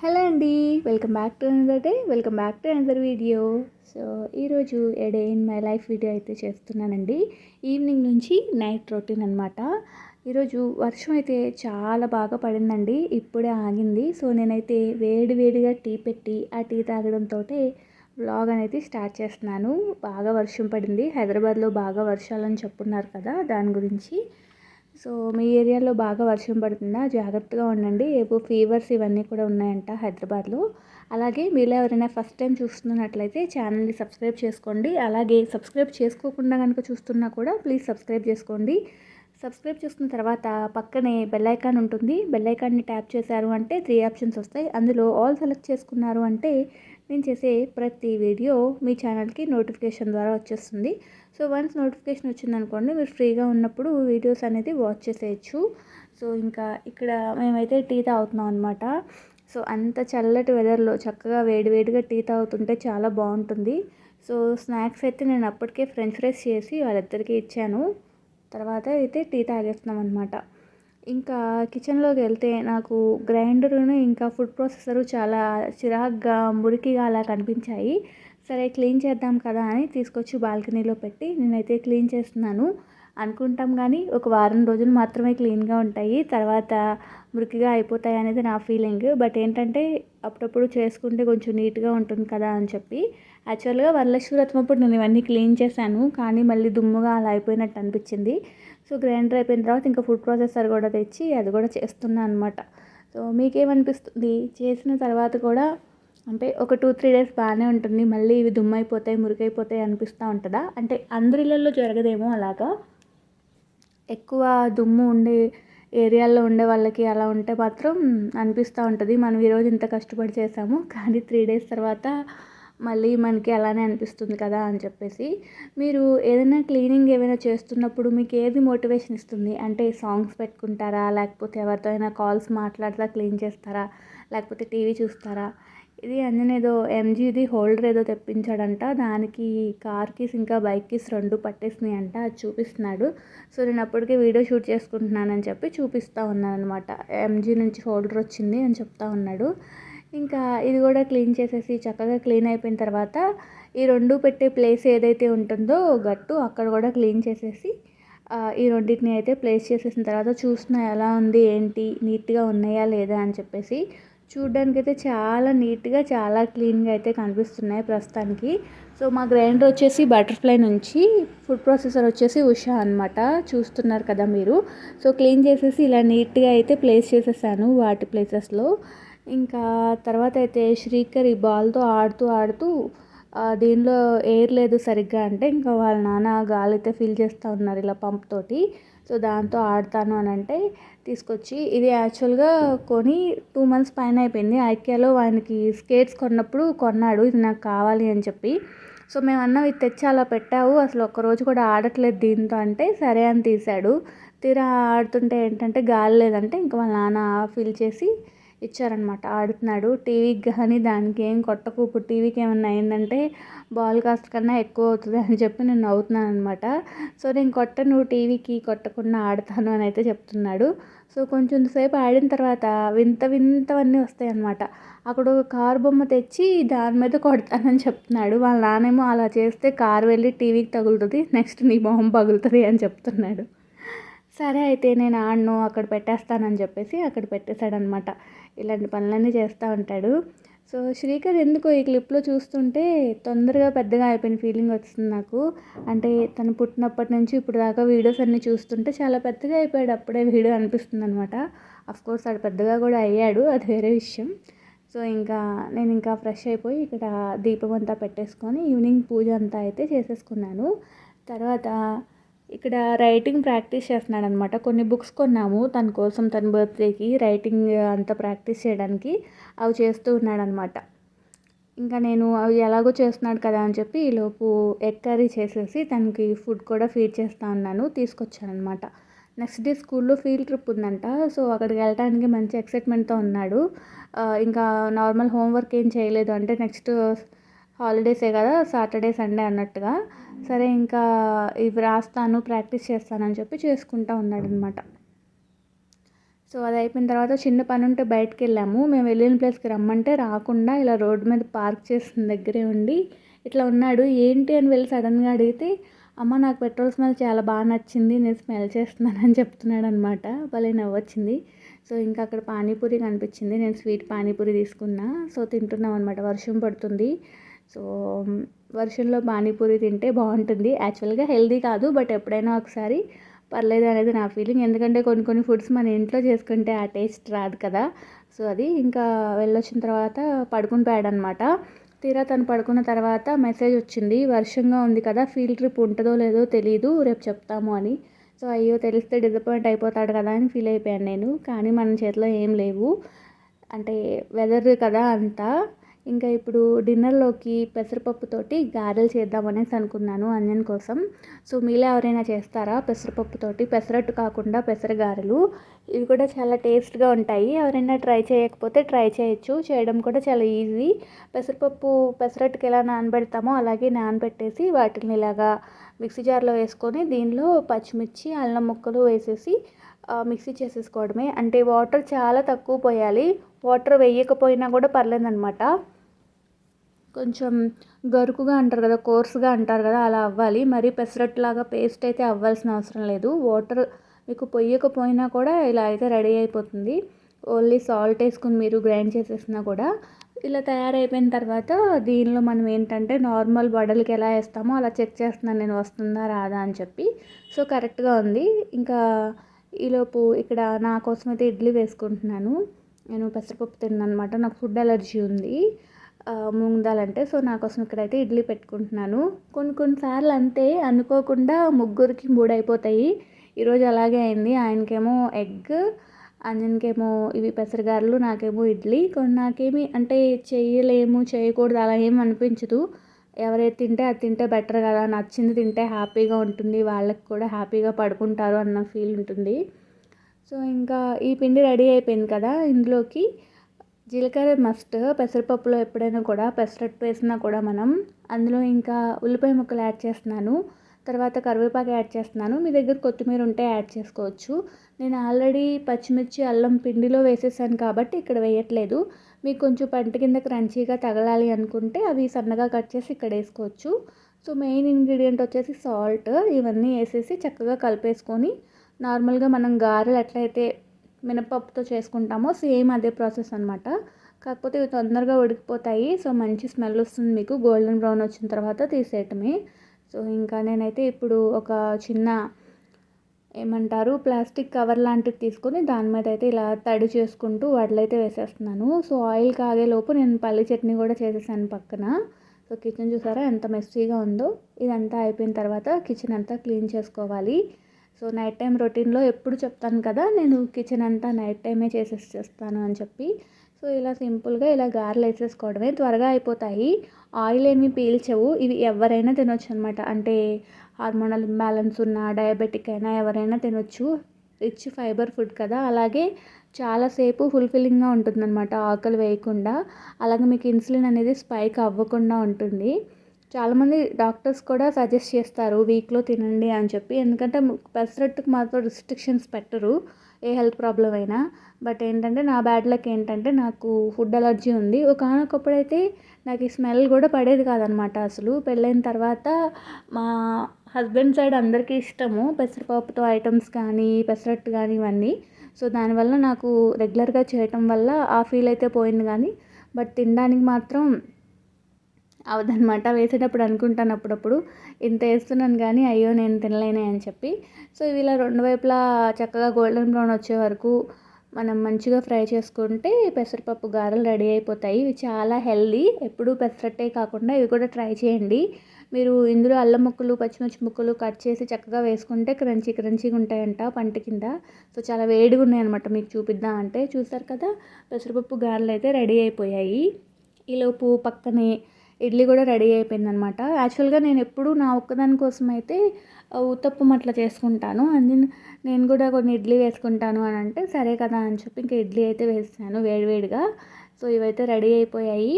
Hello అండి welcome back to another day welcome back to another video so ఈరోజు a day in my life video అయితే చేస్తున్నానండి. Evening నుంచి night routine అనమాట ఈరోజు వర్షం అయితే చాలా బాగా పడిందండి ఇప్పుడే ఆగింది. సో నేనైతే వేడి వేడిగా టీ పెట్టి ఆ టీ తాగడంతో వ్లాగ్ అనేది స్టార్ట్ చేస్తున్నాను. బాగా వర్షం పడింది. హైదరాబాద్లో బాగా వర్షాలని చెప్పున్నారు కదా దాని గురించి. సో మీ ఏరియాలో బాగా వర్షం పడుతుందా? జాగ్రత్తగా ఉండండి. ఏవో ఫీవర్స్ ఇవన్నీ కూడా ఉన్నాయంట హైదరాబాద్లో. అలాగే మీలో ఎవరైనా ఫస్ట్ టైం చూస్తున్నట్లయితే ఛానల్ని సబ్స్క్రైబ్ చేసుకోండి. అలాగే సబ్స్క్రైబ్ చేసుకోకుండా కనుక చూస్తున్నా కూడా ప్లీజ్ సబ్స్క్రైబ్ చేసుకోండి. సబ్స్క్రైబ్ చేసుకున్న తర్వాత పక్కనే బెల్ ఐకాన్ ఉంటుంది. బెల్ ఐకాన్ని ట్యాప్ చేశారు అంటే త్రీ ఆప్షన్స్ వస్తాయి. అందులో ఆల్ సెలెక్ట్ చేసుకున్నారు అంటే నేను చేసే ప్రతి వీడియో మీ ఛానల్కి నోటిఫికేషన్ ద్వారా వచ్చేస్తుంది. సో వన్స్ నోటిఫికేషన్ వచ్చిందనుకోండి మీరు ఫ్రీగా ఉన్నప్పుడు వీడియోస్ అనేది వాచ్ చేసేయచ్చు. సో ఇంకా ఇక్కడ మేమైతే టీ తాగుతున్నాం అనమాట సో అంత చల్లటి వెదర్లో చక్కగా వేడివేడిగా టీ తాగుతుంటే చాలా బాగుంటుంది. సో స్నాక్స్ అయితే నేను అప్పటికే ఫ్రెంచ్ ఫ్రైస్ చేసి వాళ్ళిద్దరికీ ఇచ్చాను. తర్వాత అయితే టీ తాగేస్తున్నాం అనమాట ఇంకా కిచెన్లోకి వెళ్తే నాకు గ్రైండరును ఇంకా ఫుడ్ ప్రాసెసరు చాలా చిరాగ్గా మురికిగా అలా కనిపించాయి. సరే క్లీన్ చేద్దాం కదా అని తీసుకొచ్చి బాల్కనీలో పెట్టి నేనైతే క్లీన్ చేస్తున్నాను అనుకుంటాం కానీ ఒక వారం రోజులు మాత్రమే క్లీన్గా ఉంటాయి. తర్వాత మురికిగా అయిపోతాయి అనేది నా ఫీలింగ్. బట్ ఏంటంటే అప్పుడప్పుడు చేసుకుంటే కొంచెం నీట్గా ఉంటుంది కదా అని చెప్పి యాక్చువల్గా వరలక్ష్మి వ్రతం అప్పుడు నేను ఇవన్నీ క్లీన్ చేశాను. కానీ మళ్ళీ దుమ్ముగా అలా అయిపోయినట్టు అనిపించింది. సో గ్రైండర్ అయిపోయిన తర్వాత ఇంకా ఫుడ్ ప్రాసెసర్ కూడా తెచ్చి అది కూడా చేస్తున్నాను అనమాట సో మీకేమనిపిస్తుంది? చేసిన తర్వాత కూడా అంటే ఒక టూ త్రీ డేస్ బాగానే ఉంటుంది. మళ్ళీ ఇవి దుమ్మైపోతాయి మురికైపోతాయి అనిపిస్తూ ఉంటుందా? అంటే అందరిళ్ళల్లో జరగదేమో అలాగా? ఎక్కువ దుమ్ము ఉండే ఏరియాల్లో ఉండే వాళ్ళకి అలా ఉంటే మాత్రం అనిపిస్తూ ఉంటుంది. మనం ఈరోజు ఇంత కష్టపడి చేసాము కానీ త్రీ డేస్ తర్వాత మళ్ళీ మనకి అలానే అనిపిస్తుంది కదా అని చెప్పేసి. మీరు ఏదైనా క్లీనింగ్ ఏమైనా చేస్తున్నప్పుడు మీకు ఏది మోటివేషన్ ఇస్తుంది? అంటే సాంగ్స్ పెట్టుకుంటారా? లేకపోతే ఎవరితో అయినా కాల్స్ మాట్లాడతా క్లీన్ చేస్తారా? లేకపోతే టీవీ చూస్తారా? ఇది ఏదో ఎంజీది హోల్డర్ ఏదో తెప్పించాడంట. దానికి కార్ కీస్ ఇంకా బైక్ కీస్ రెండు పట్టేసినాయి అంట అది చూపిస్తున్నాడు. సో నేను అప్పటికే వీడియో షూట్ చేసుకుంటున్నానని చెప్పి చూపిస్తూ ఉన్నాను అనమాట ఎంజీ నుంచి హోల్డర్ వచ్చింది అని చెప్తా ఉన్నాడు. ఇంకా ఇది కూడా క్లీన్ చేసేసి చక్కగా క్లీన్ అయిపోయిన తర్వాత ఈ రెండు పెట్టే ప్లేస్ ఏదైతే ఉంటుందో గట్టు అక్కడ కూడా క్లీన్ చేసేసి ఈ రెండింటిని అయితే ప్లేస్ చేసేసిన తర్వాత చూసిన ఎలా ఉంది ఏంటి నీట్గా ఉన్నాయా లేదా అని చెప్పేసి చూడ్డానికి అయితే చాలా నీట్గా చాలా క్లీన్గా అయితే కనిపిస్తున్నాయి ప్రస్తుతానికి. సో మా గ్రైండర్ వచ్చేసి బటర్ఫ్లై నుంచి ఫుడ్ ప్రాసెసర్ వచ్చేసి ఉషా అనమాట చూస్తున్నారు కదా మీరు. సో క్లీన్ చేసేసి ఇలా నీట్గా అయితే ప్లేస్ చేసేసాను వాటి ప్లేసెస్లో ఇంకా తర్వాత అయితే శ్రీకర్ ఈ బాల్తో ఆడుతూ ఆడుతూ దీనిలో ఎయిర్ లేదు సరిగ్గా అంటే ఇంకా వాళ్ళ నాన్న గాలి అయితే ఫిల్ చేస్తూ ఉన్నారు ఇలా పంప్ తోటి. సో దాంతో ఆడతాను అని అంటే తీసుకొచ్చి ఇది యాక్చువల్గా కొని టూ మంత్స్ పైన అయిపోయింది. ఐక్యాలో ఆయనకి స్కేట్స్ కొన్నప్పుడు కొన్నాడు ఇది నాకు కావాలి అని చెప్పి. సో మేము అన్నం ఇది తెచ్చి అలా పెట్టావు అసలు ఒక్కరోజు కూడా ఆడట్లేదు దీంతో అంటే సరే అని తీశాడు తీరా ఆడుతుంటే ఏంటంటే గాలి లేదంటే ఇంకా వాళ్ళ నాన్న ఫిల్ చేసి ఇచ్చారనమాట. ఆడుతున్నాడు. టీవీకి కానీ దానికి ఏం కొట్టకు. ఇప్పుడు టీవీకి ఏమన్నా అయిందంటే బాల్ కాస్ట్ కన్నా ఎక్కువ అవుతుంది అని చెప్పి నేను నవ్వుతున్నాను అనమాట సో నేను కొట్టను. టీవీకి కొట్టకుండా ఆడతాను అని అయితే చెప్తున్నాడు. సో కొంచెం సేపు ఆడిన తర్వాత వింత వింతవన్నీ వస్తాయి అనమాట అక్కడ ఒక కారు బొమ్మ తెచ్చి దాని మీద కొడతానని చెప్తున్నాడు. వాళ్ళ నానేమో అలా చేస్తే కారు వెళ్ళి టీవీకి తగులుతుంది. నెక్స్ట్ నీ మొహం పగులుతుంది అని చెప్తున్నాడు. సరే అయితే నేను ఆడను. అక్కడ పెట్టేస్తానని చెప్పేసి అక్కడ పెట్టేశాడనమాట. ఇలాంటి పనులన్నీ చేస్తూ ఉంటాడు. సో శ్రీకర్ ఎందుకో ఈ క్లిప్లో చూస్తుంటే తొందరగా పెద్దగా అయిపోయిన ఫీలింగ్ వస్తుంది నాకు. అంటే తను పుట్టినప్పటి నుంచి ఇప్పుడు దాకా వీడియోస్ అన్నీ చూస్తుంటే చాలా పెద్దగా అయిపోయాడు. అప్పుడే వీడియో అనిపిస్తుంది అనమాట కోర్స్ అక్కడ పెద్దగా కూడా అయ్యాడు. అది వేరే విషయం. సో ఇంకా నేను ఇంకా ఫ్రెష్ అయిపోయి ఇక్కడ దీపం అంతా పెట్టేసుకొని ఈవినింగ్ పూజ అంతా అయితే చేసేసుకున్నాను. తర్వాత ఇక్కడ రైటింగ్ ప్రాక్టీస్ చేస్తున్నాడు అనమాట కొన్ని బుక్స్ కొన్నాము. తన కోసం తన బర్త్డేకి రైటింగ్ అంతా ప్రాక్టీస్ చేయడానికి అవి చేస్తూ ఉన్నాడనమాట. ఇంకా నేను అవి ఎలాగో చేస్తున్నాడు కదా అని చెప్పి ఈలోపు ఎగ్ కర్రీ చేసేసి తనకి ఫుడ్ కూడా ఫీడ్ చేస్తా ఉన్నాను. తీసుకొచ్చానమాట నెక్స్ట్ డే స్కూల్లో ఫీల్డ్ ట్రిప్ ఉందంట. సో అక్కడికి వెళ్ళడానికి మంచి ఎక్సైట్మెంట్తో ఉన్నాడు. ఇంకా నార్మల్ హోంవర్క్ ఏం చేయలేదు. అంటే నెక్స్ట్ హాలిడేసే కదా సాటర్డే సండే అన్నట్టుగా. సరే ఇంకా ఇవి రాస్తాను ప్రాక్టీస్ చేస్తానని చెప్పి చేసుకుంటా ఉన్నాడనమాట సో సో అది అయిపోయిన తర్వాత చిన్న పని ఉంటే బయటకు వెళ్ళాము మేము వెళ్ళిన ప్లేస్కి రమ్మంటే రాకుండా ఇలా రోడ్డు మీద పార్క్ చేసిన దగ్గరే ఉండి ఇట్లా ఉన్నాడు. ఏంటి అని వెళ్ళి సడన్గా అడిగితే అమ్మ నాకు పెట్రోల్ స్మెల్ చాలా బాగా నచ్చింది నేను స్మెల్ చేస్తున్నానని చెప్తున్నాడు అనమాట భలే నవ్వొచ్చింది. సో ఇంకా అక్కడ పానీపూరి కనిపించింది. నేను స్వీట్ పానీపూరి తీసుకున్నా. సో తింటున్నాం అనమాట వర్షం పడుతుంది. సో వర్షంలో పానీపూరి తింటే బాగుంటుంది. యాక్చువల్గా హెల్దీ కాదు బట్ ఎప్పుడైనా ఒకసారి పర్లేదు అనేది నా ఫీలింగ్. ఎందుకంటే కొన్ని కొన్ని ఫుడ్స్ మన ఇంట్లో చేసుకుంటే ఆ టేస్ట్ రాదు కదా. సో అది ఇంకా వెళ్ళొచ్చిన తర్వాత పడుకుని పోయాడనమాట తీరా తను పడుకున్న తర్వాత మెసేజ్ వచ్చింది. వర్షంగా ఉంది కదా ఫీల్డ్ ట్రిప్ ఉంటుందో లేదో తెలియదు రేపు చెప్తాము అని. సో అయ్యో తెలిస్తే డిసప్పాయింట్ అయిపోతాడు కదా అని ఫీల్ అయిపోయాను నేను. కానీ మన చేతిలో ఏం లేవు. అంటే వెదర్ కదా అంతా. ఇంకా ఇప్పుడు డిన్నర్లోకి పెసరపప్పుతోటి గారెలు చేద్దామనేసి అనుకున్నాను అంజన్ కోసం. సో మీలో ఎవరైనా చేస్తారా పెసరపప్పుతోటి? పెసరట్టు కాకుండా పెసర గారెలు. ఇవి కూడా చాలా టేస్ట్గా ఉంటాయి. ఎవరైనా ట్రై చేయకపోతే ట్రై చేయొచ్చు. చేయడం కూడా చాలా ఈజీ. పెసరపప్పు పెసరట్టుకి ఎలా నానబెడతామో అలాగే నానబెట్టేసి వాటిని ఇలాగా మిక్సీ జార్లో వేసుకొని దీనిలో పచ్చిమిర్చి అల్లం ముక్కలు వేసేసి మిక్సీ చేసేసుకోవడమే. అంటే వాటర్ చాలా తక్కువ పోయాలి. వాటర్ వేయకపోయినా కూడా పర్లేదన్నమాట. కొంచెం గరుకుగా అంటారు కదా కోర్సుగా అంటారు కదా అలా అవ్వాలి. మరి పెసరట్లాగా పేస్ట్ అయితే అవ్వాల్సిన అవసరం లేదు. వాటర్ మీకు పొయ్యకపోయినా కూడా ఇలా అయితే రెడీ అయిపోతుంది. ఓన్లీ సాల్ట్ వేసుకుని మీరు గ్రైండ్ చేసేసినా కూడా. ఇలా తయారైపోయిన తర్వాత దీనిలో మనం ఏంటంటే నార్మల్ వడలకి ఎలా వేస్తామో అలా చెక్ చేస్తున్నాను నేను వస్తుందా రాదా అని చెప్పి. సో కరెక్ట్గా ఉంది. ఇంకా ఈలోపు ఇక్కడ నా కోసం అయితే ఇడ్లీ వేసుకుంటున్నాను. నేను పెసరపప్పు తిన్నాను అనమాట నాకు ఫుడ్ అలర్జీ ఉంది. మూంగ్ అంటే సో నా కోసం ఇక్కడైతే ఇడ్లీ పెట్టుకుంటున్నాను. కొన్ని కొన్నిసార్లు అంతే అనుకోకుండా ముగ్గురికి మూడు అయిపోతాయి ఈరోజు అలాగే అయింది. ఆయనకేమో ఎగ్ అంజన్కేమో ఇవి పెసరగారలు నాకేమో ఇడ్లీ. కొన్ని నాకేమి అంటే చేయలేము చేయకూడదు అలా ఏమి అనిపించదు. ఎవరైతే తింటే అది తింటే బెటర్ కదా నచ్చింది తింటే హ్యాపీగా ఉంటుంది. వాళ్ళకి కూడా హ్యాపీగా పడుకుంటారు అన్న ఫీల్ ఉంటుంది. సో ఇంకా ఈ పిండి రెడీ అయిపోయింది కదా ఇందులోకి. జీలకర్ర మస్ట్ పెసరపప్పులో ఎప్పుడైనా కూడా పెసరట్టు వేసినా కూడా మనం అందులో ఇంకా ఉల్లిపాయ ముక్కలు యాడ్ చేస్తున్నాను. తర్వాత కరివేపాకు యాడ్ చేస్తున్నాను. మీ దగ్గర కొత్తిమీర ఉంటే యాడ్ చేసుకోవచ్చు. నేను ఆల్రెడీ పచ్చిమిర్చి అల్లం పిండిలో వేసేసాను కాబట్టి ఇక్కడ వేయట్లేదు. మీకు కొంచెం పంట కింద క్రంచీగా తగలాలి అనుకుంటే అవి సన్నగా కట్ చేసి ఇక్కడ వేసుకోవచ్చు. సో మెయిన్ ఇంగ్రీడియంట్ వచ్చేసి సాల్ట్ ఇవన్నీ వేసేసి చక్కగా కలిపేసుకొని నార్మల్గా మనం గారెలు ఎట్లయితే మినపప్పుతో చేసుకుంటామో సేమ్ అదే ప్రాసెస్ అనమాట కాకపోతే ఇవి తొందరగా ఉడికిపోతాయి. సో మంచి స్మెల్ వస్తుంది మీకు. గోల్డెన్ బ్రౌన్ వచ్చిన తర్వాత తీసేయటమే. సో ఇంకా నేనైతే ఇప్పుడు ఒక చిన్న ఏమంటారు ప్లాస్టిక్ కవర్ లాంటిది తీసుకొని దాని మీద అయితే ఇలా తడి చేసుకుంటూ వడలైతే వేసేస్తున్నాను. సో ఆయిల్ కాగేలోపు నేను పల్లి చట్నీ కూడా చేసేసాను పక్కన. సో కిచెన్ చూసారా ఎంత మెస్సీగా ఉందో. ఇదంతా అయిపోయిన తర్వాత కిచెన్ అంతా క్లీన్ చేసుకోవాలి. సో నైట్ టైం రొటీన్లో ఎప్పుడు చెప్తాను కదా నేను కిచెన్ అంతా నైట్ టైమే చేసేసి చేస్తాను అని చెప్పి. సో ఇలా సింపుల్గా ఇలా గారెలు వేసేసుకోవడమే త్వరగా అయిపోతాయి. ఆయిల్ ఏమీ పీల్చవు. ఇవి ఎవరైనా తినొచ్చు అనమాట అంటే హార్మోనల్ ఇంబ్యాలెన్స్ ఉన్న డయాబెటిక్ అయినా ఎవరైనా తినొచ్చు. రిచ్ ఫైబర్ ఫుడ్ కదా. అలాగే చాలాసేపు ఫుల్ఫిల్లింగ్గా ఉంటుందన్నమాట ఆకలి వేయకుండా. అలాగే మీకు ఇన్సులిన్ అనేది స్పైక్ అవ్వకుండా ఉంటుంది. చాలామంది డాక్టర్స్ కూడా సజెస్ట్ చేస్తారు వీక్లో తినండి అని చెప్పి. ఎందుకంటే పెసరట్టుకు మాత్రం రిస్ట్రిక్షన్స్ పెట్టరు ఏ హెల్త్ ప్రాబ్లం అయినా. బట్ ఏంటంటే నా బ్యాడ్ లక్ ఏంటంటే నాకు ఫుడ్ అలర్జీ ఉంది. ఒకనొకప్పుడైతే నాకు ఈ స్మెల్ కూడా పడేది కాదనమాట అసలు. పెళ్ళైన తర్వాత మా హస్బెండ్ సైడ్ అందరికీ ఇష్టము పెసరపప్పుతో ఐటమ్స్ కానీ పెసరట్టు కానీ ఇవన్నీ. సో దానివల్ల నాకు రెగ్యులర్గా చేయటం వల్ల ఆ ఫీల్ అయితే పోయింది కానీ బట్ తినడానికి మాత్రం అవదనమాట వేసేటప్పుడు అనుకుంటాను అప్పుడప్పుడు. ఇంత వేస్తున్నాను కానీ అయ్యో నేను తినలేనే అని చెప్పి. సో ఇవి ఇలా రెండు వైపులా చక్కగా గోల్డెన్ బ్రౌన్ వచ్చే వరకు మనం మంచిగా ఫ్రై చేసుకుంటే పెసరపప్పు గారెలు రెడీ అయిపోతాయి. ఇవి చాలా హెల్దీ. ఎప్పుడూ పెసరట్టే కాకుండా ఇవి కూడా ట్రై చేయండి. మీరు ఇందులో అల్లం ముక్కలు పచ్చిమిర్చి ముక్కలు కట్ చేసి చక్కగా వేసుకుంటే క్రంచీ క్రంచీగా ఉంటాయంట పంట కింద. సో చాలా వేడిగా ఉన్నాయన్నమాట మీకు చూపిద్దామంటే చూసారు కదా? పెసరపప్పు గారెలు అయితే రెడీ అయిపోయాయి. ఈలోపు పక్కనే ఇడ్లీ కూడా రెడీ అయిపోయింది అనమాట యాక్చువల్గా నేను ఎప్పుడు నా ఒక్కదాని కోసం అయితే ఉత్తప్పం అట్లా చేసుకుంటాను. అండ్ నేను కూడా కొన్ని ఇడ్లీ వేసుకుంటాను అని అంటే సరే కదా అని చెప్పి ఇంకా ఇడ్లీ అయితే వేసాను వేడివేడిగా. సో ఇవైతే రెడీ అయిపోయాయి.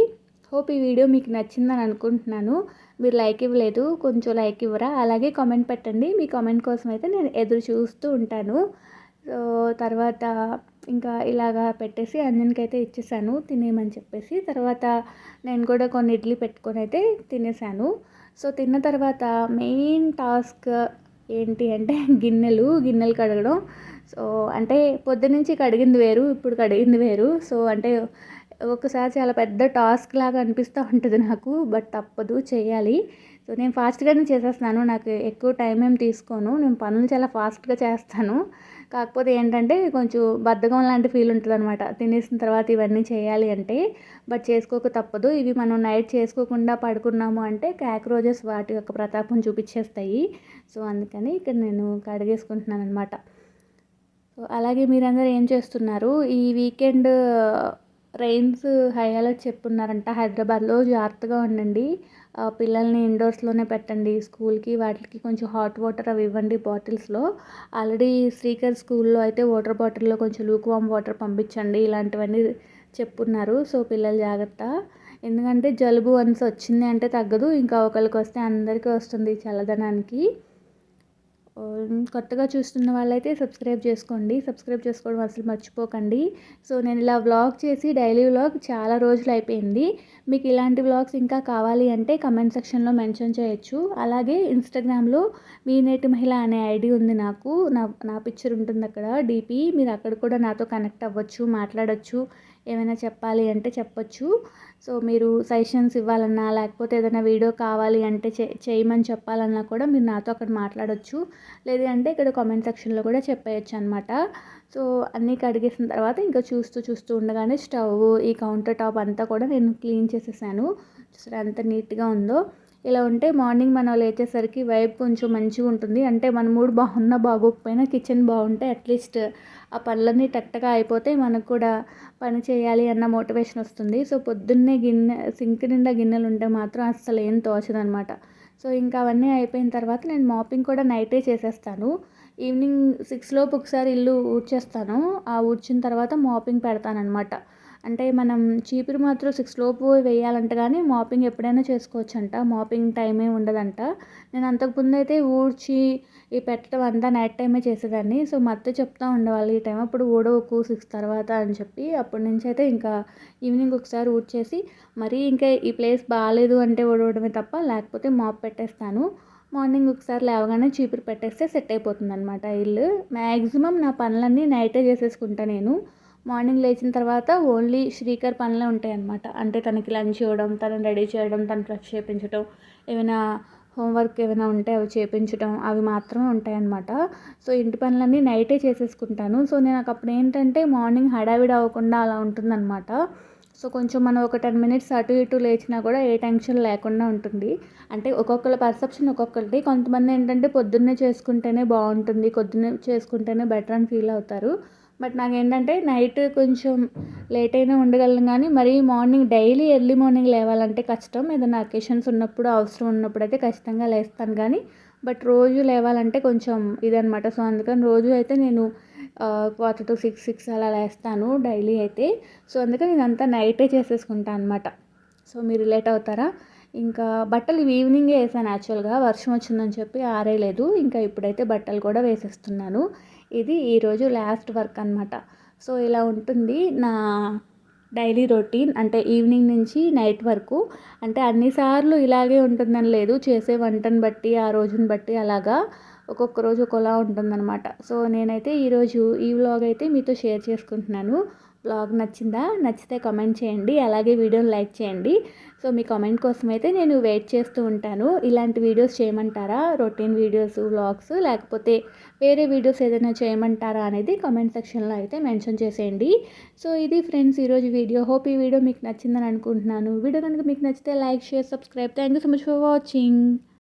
హోప్ ఈ వీడియో మీకు నచ్చిందని అనుకుంటున్నాను. మీరు లైక్ ఇవ్వలేదు కొంచెం లైక్ ఇవ్వరా? అలాగే కామెంట్ పెట్టండి. మీ కామెంట్ కోసం అయితే నేను ఎదురు చూస్తూ ఉంటాను. సో తర్వాత ఇంకా ఇలాగా పెట్టేసి అంజన్కి అయితే ఇచ్చేసాను తినేయమని చెప్పేసి. తర్వాత నేను కూడా కొన్ని ఇడ్లీ పెట్టుకొని అయితే తినేసాను. సో తిన్న తర్వాత మెయిన్ టాస్క్ ఏంటి అంటే గిన్నెలు గిన్నెలు కడగడం. సో అంటే పొద్దునుంచి కడిగింది వేరు ఇప్పుడు కడిగింది వేరు. సో అంటే ఒకసారి చాలా పెద్ద టాస్క్ లాగా అనిపిస్తూ ఉంటుంది నాకు బట్ తప్పదు చేయాలి. సో నేను ఫాస్ట్గానే చేసేస్తున్నాను నాకు ఎక్కువ టైం ఏం తీసుకోను. నేను పనులు చాలా ఫాస్ట్గా చేస్తాను. కాకపోతే ఏంటంటే కొంచెం బద్ధకం లాంటి ఫీల్ ఉంటుంది అనమాట తినేసిన తర్వాత ఇవన్నీ చేయాలి అంటే బట్ చేసుకోక తప్పదు. ఇవి మనం నైట్ చేసుకోకుండా పడుకున్నాము అంటే క్యాక్రోజెస్ వాటి యొక్క ప్రతాపం చూపించేస్తాయి. సో అందుకని ఇక్కడ నేను కడిగేసుకుంటున్నాను అనమాట సో అలాగే మీరందరూ ఏం చేస్తున్నారు? ఈ వీకెండ్ రెయిన్స్ హై అలర్ట్ చెప్పున్నారంట హైదరాబాద్లో జాగ్రత్తగా ఉండండి. పిల్లల్ని ఇండోర్స్లోనే పెట్టండి. స్కూల్కి వాటికి కొంచెం హాట్ వాటర్ అవి ఇవ్వండి బాటిల్స్లో. ఆల్రెడీ శ్రీకర్ స్కూల్లో అయితే వాటర్ బాటిల్లో కొంచెం లూక్ వామ్ వాటర్ పంపించండి. ఇలాంటివన్నీ చెప్పున్నారు సో పిల్లలు జాగ్రత్త. ఎందుకంటే జలుబు వన్స్ వచ్చింది అంటే తగ్గదు. ఇంకా ఒకరికి వస్తే అందరికీ వస్తుంది చల్లదనానికి. కొత్తగా చూస్తున్న వాళ్ళైతే సబ్స్క్రైబ్ చేసుకోండి. సబ్స్క్రైబ్ చేసుకోవడం అసలు మర్చిపోకండి. సో నేను ఇలా వ్లాగ్ చేసి డైలీ వ్లాగ్ చాలా రోజులు అయిపోయింది. మీకు ఇలాంటి వ్లాగ్స్ ఇంకా కావాలి అంటే కమెంట్ సెక్షన్లో మెన్షన్ చేయొచ్చు. అలాగే ఇన్స్టాగ్రామ్లో మీ నేటి మహిళ అనే ఐడి ఉంది నాకు. నా నా పిక్చర్ ఉంటుంది అక్కడ. డీపీ. మీరు అక్కడ కూడా నాతో కనెక్ట్ అవ్వచ్చు మాట్లాడచ్చు. ఏమైనా చెప్పాలి అంటే చెప్పొచ్చు. సో మీరు సజెషన్స్ ఇవ్వాలన్నా లేకపోతే ఏదైనా వీడియో కావాలి అంటే చేయమని చెప్పాలన్నా కూడా మీరు నాతో అక్కడ మాట్లాడవచ్చు లేదంటే ఇక్కడ కామెంట్ సెక్షన్లో కూడా చెప్పేయచ్చు అనమాట సో అన్నీ కడిగేసిన తర్వాత ఇంకా చూస్తూ చూస్తూ ఉండగానే స్టవ్ ఈ కౌంటర్ టాప్ అంతా కూడా నేను క్లీన్ చేసేసాను. చూసారా ఎంత నీట్గా ఉందో. ఇలా ఉంటే మార్నింగ్ మనం లేచేసరికి వైబ్ కొంచెం మంచిగా ఉంటుంది. అంటే మన మూడు బాగున్నా బాగోకపోయినా కిచెన్ బాగుంటే అట్లీస్ట్ ఆ పనులన్నీ టక్టగా అయిపోతే మనకు కూడా పని చేయాలి అన్న మోటివేషన్ వస్తుంది. సో పొద్దున్నే గిన్నె సింక్ నిండా గిన్నెలు ఉంటే మాత్రం అస్సలు ఏం తోచదనమాట సో ఇంకా అవన్నీ అయిపోయిన తర్వాత నేను మాపింగ్ కూడా నైటే చేసేస్తాను. ఈవినింగ్ సిక్స్ లోపు ఒకసారి ఇల్లు ఊడ్చేస్తాను. ఆ ఊడ్చిన తర్వాత మాపింగ్ పెడతానమాట అంటే మనం చీపురు మాత్రం సిక్స్ లోపు వేయాలంట కానీ మాపింగ్ ఎప్పుడైనా చేసుకోవచ్చు అంట మాపింగ్ టైమే ఉండదంట. నేను అంతకుముందు అయితే ఊడ్చి ఈ పెట్టడం అంతా నైట్ టైమే చేసేదాన్ని. సో మా అత్త చెప్తా ఉండేవాళ్ళు ఈ టైం అప్పుడు ఊడవకు సిక్స్ తర్వాత అని చెప్పి. అప్పటి నుంచి అయితే ఇంకా ఈవినింగ్ ఒకసారి ఊడ్చేసి మరీ ఇంకా ఈ ప్లేస్ బాగాలేదు అంటే ఊడవడమే తప్ప లేకపోతే మాప్ పెట్టేస్తాను. మార్నింగ్ ఒకసారి లేవగానే చీపురు పెట్టేస్తే సెట్ అయిపోతుంది అనమాట ఇల్లు. మ్యాక్సిమం నా పనులన్నీ నైటే చేసేసుకుంటా నేను. మార్నింగ్ లేచిన తర్వాత ఓన్లీ శ్రీకర్ పనులే ఉంటాయన్నమాట. అంటే తనకి లంచ్ ఇవ్వడం తనని రెడీ చేయడం తను ఫ్రెష్ చేయించడం ఏమైనా హోంవర్క్ ఏమైనా ఉంటే అవి చేయించడం అవి మాత్రమే ఉంటాయన్నమాట. సో ఇంటి పనులన్నీ నైటే చేసేసుకుంటాను. సో నేను అప్పుడు ఏంటంటే మార్నింగ్ హడావిడి అవ్వకుండా అలా ఉంటుందన్నమాట. సో కొంచెం మనం ఒక టెన్ మినిట్స్ అటు ఇటు లేచినా కూడా ఏ టెన్షన్ లేకుండా ఉంటుంది. అంటే ఒక్కొక్కళ్ళ పర్సెప్షన్ ఒక్కొక్కటి కొంతమంది ఏంటంటే పొద్దున్నే చేసుకుంటేనే బాగుంటుంది పొద్దున్నే చేసుకుంటేనే బెటర్ అని ఫీల్ అవుతారు. బట్ నాకు ఏంటంటే నైట్ కొంచెం లేట్ అయినా ఉండగలను కానీ మరీ మార్నింగ్ డైలీ ఎర్లీ మార్నింగ్ లేవాలంటే కష్టం. ఏదైనా అకేషన్స్ ఉన్నప్పుడు అవసరం ఉన్నప్పుడు అయితే ఖచ్చితంగా లేస్తాను కానీ బట్ రోజు లేవాలంటే కొంచెం ఇదనమాట సో అందుకని రోజు అయితే నేను క్వార్టర్ టు సిక్స్ సిక్స్ అలా లేస్తాను డైలీ అయితే. సో అందుకని ఇదంతా నైటే చేసేసుకుంటాను అనమాట సో మీరు లేట్ అవుతారా? ఇంకా బట్టలు ఈవినింగే వేసాను యాక్చువల్గా. వర్షం వచ్చిందని చెప్పి ఆరేయలేదు ఇంకా ఇప్పుడైతే బట్టలు కూడా వేసేస్తున్నాను. ఇది ఈరోజు లాస్ట్ వర్క్ అనమాట సో ఇలా ఉంటుంది నా డైలీ రొటీన్. అంటే ఈవినింగ్ నుంచి నైట్ వరకు. అంటే అన్నిసార్లు ఇలాగే ఉంటుందని లేదు. చేసే వంటను బట్టి ఆ రోజుని బట్టి అలాగా ఒక్కొక్క రోజు ఒకలా ఉంటుందన్నమాట. సో నేనైతే ఈరోజు ఈ వ్లాగ్ అయితే మీతో షేర్ చేసుకుంటున్నాను. బ్లాగ్ నచ్చిందా? నచ్చితే కమెంట్ చేయండి. అలాగే వీడియోని లైక్ చేయండి. సో మీ కామెంట్ కోసం అయితే నేను వెయిట్ చేస్తూ ఉంటాను. ఇలాంటి వీడియోస్ చేయమంటారా? రొటీన్ వీడియోస్ వ్లాగ్స్ లేకపోతే వేరే వీడియోస్ ఏదైనా చేయమంటారా అనేది కామెంట్ సెక్షన్లో అయితే మెన్షన్ చేసేయండి. సో ఇది ఫ్రెండ్స్ ఈరోజు వీడియో. హోప్ ఈ వీడియో మీకు నచ్చిందని అనుకుంటున్నాను. వీడియో కనుక మీకు నచ్చితే like share subscribe. Thank you so much for watching.